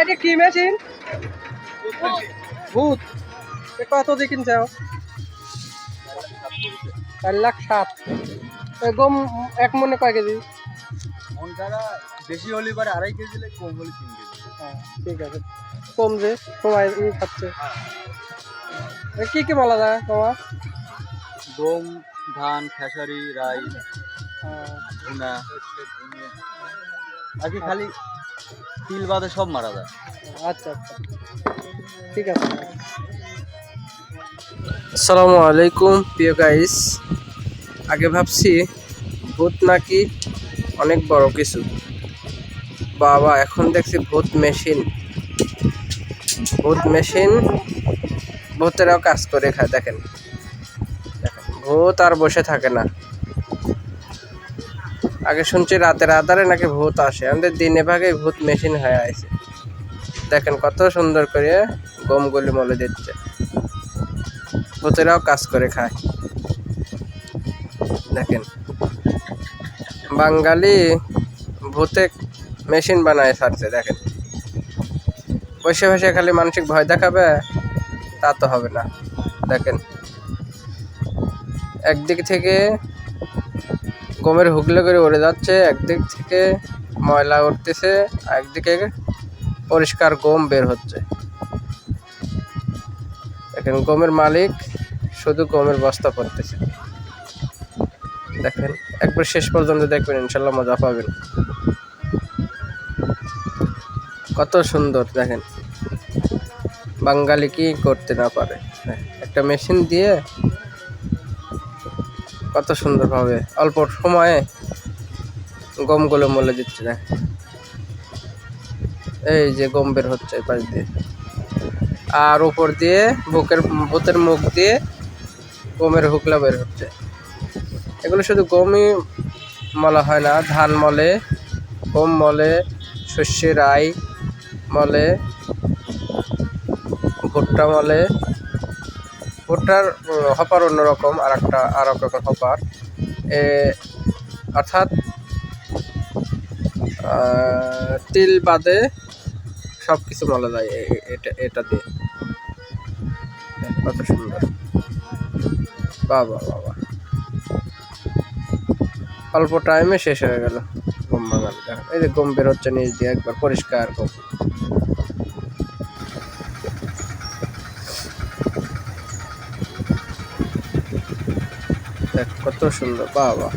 এটা কি মেশিন? ভূত। কত দিয়ে কিনছে চার লাখ সাত। এ গম এক মনে কয় কেজি? বেশি হলে পরে আড়াই কেজি লাগে কম হলে তিন কেজি। হ্যাঁ, ঠিক আছে। কম যে সময় খাচ্ছে। কি কি মালা যায় তোমার? গম ধান খেসারি রাই ভুনা। আর কি খালি তিল বাদে সব মারা যায়। আচ্ছা আচ্ছা। ঠিক আছে। আসসালামু আলাইকুম প্রিয় গাইস আগে ভাবছি ভূত নাকি অনেক বড় কিছু। বাবা এখন দেখছি ভূত মেশিন ভূত মেশিন ভূতেরাও কাজ করে খায় দেখেন। দেখেন ভূত আর বসে থাকে না। আগে শুনছি রাতের আধারে নাকি ভূত আসে। আমাদের দিনে ভাগে ভূত মেশিন হয়ে আছে দেখেন কত সুন্দর করে গমগুলি মলে দিচ্ছে। ভূতেরাও কাজ করে খায়। দেখেন। বাঙালি ভূতে মেশিন বানায় ছাড়ছে, দেখেন। বসে বসে খালি মানসিক ভয় দেখাবে, তা তো হবে না। দেখেন। একদিক থেকে গমের হুগলে করে উড়ে যাচ্ছে একদিক থেকে ময়লা উঠতেছে একদিকে পরিষ্কার গম বের হচ্ছে। দেখেন গমের মালিক শুধু গমের বস্তা পড়তেছে। দেখেন একবার শেষ পর্যন্ত দেখবেন ইনশাল্লাহ মজা পাবেন। কত সুন্দর দেখেন। বাঙালি কি করতে না পারে? হ্যাঁ, একটা মেশিন দিয়ে কত সুন্দরভাবে অল্প সময়ে গমগুলো মলে দিচ্ছে না এই যে গম বের হচ্ছে পাশ দিয়ে। আর উপর দিয়ে বুকের ভূতের মুখ দিয়ে গমের হুকলা বের হচ্ছে। এগুলো শুধু গমই মলা হয় না, ধান মলে, গম মলে, শস্যের আই মলে, ভুট্টা মলে ভুট্টার হপার অন্যরকম আর একটা আর এক রকম হপার। এ, অর্থাৎ তিল বাদে সব কিছু মলা যায় এটা এটা দিয়ে। কত সুন্দর। বাবা বাবা অল্প টাইমে শেষ হয়ে গেল। গম বাঙালি এই যে গম বের হচ্ছে নিচ দিয়ে, একবার পরিষ্কার গম কত সুন্দর বাবা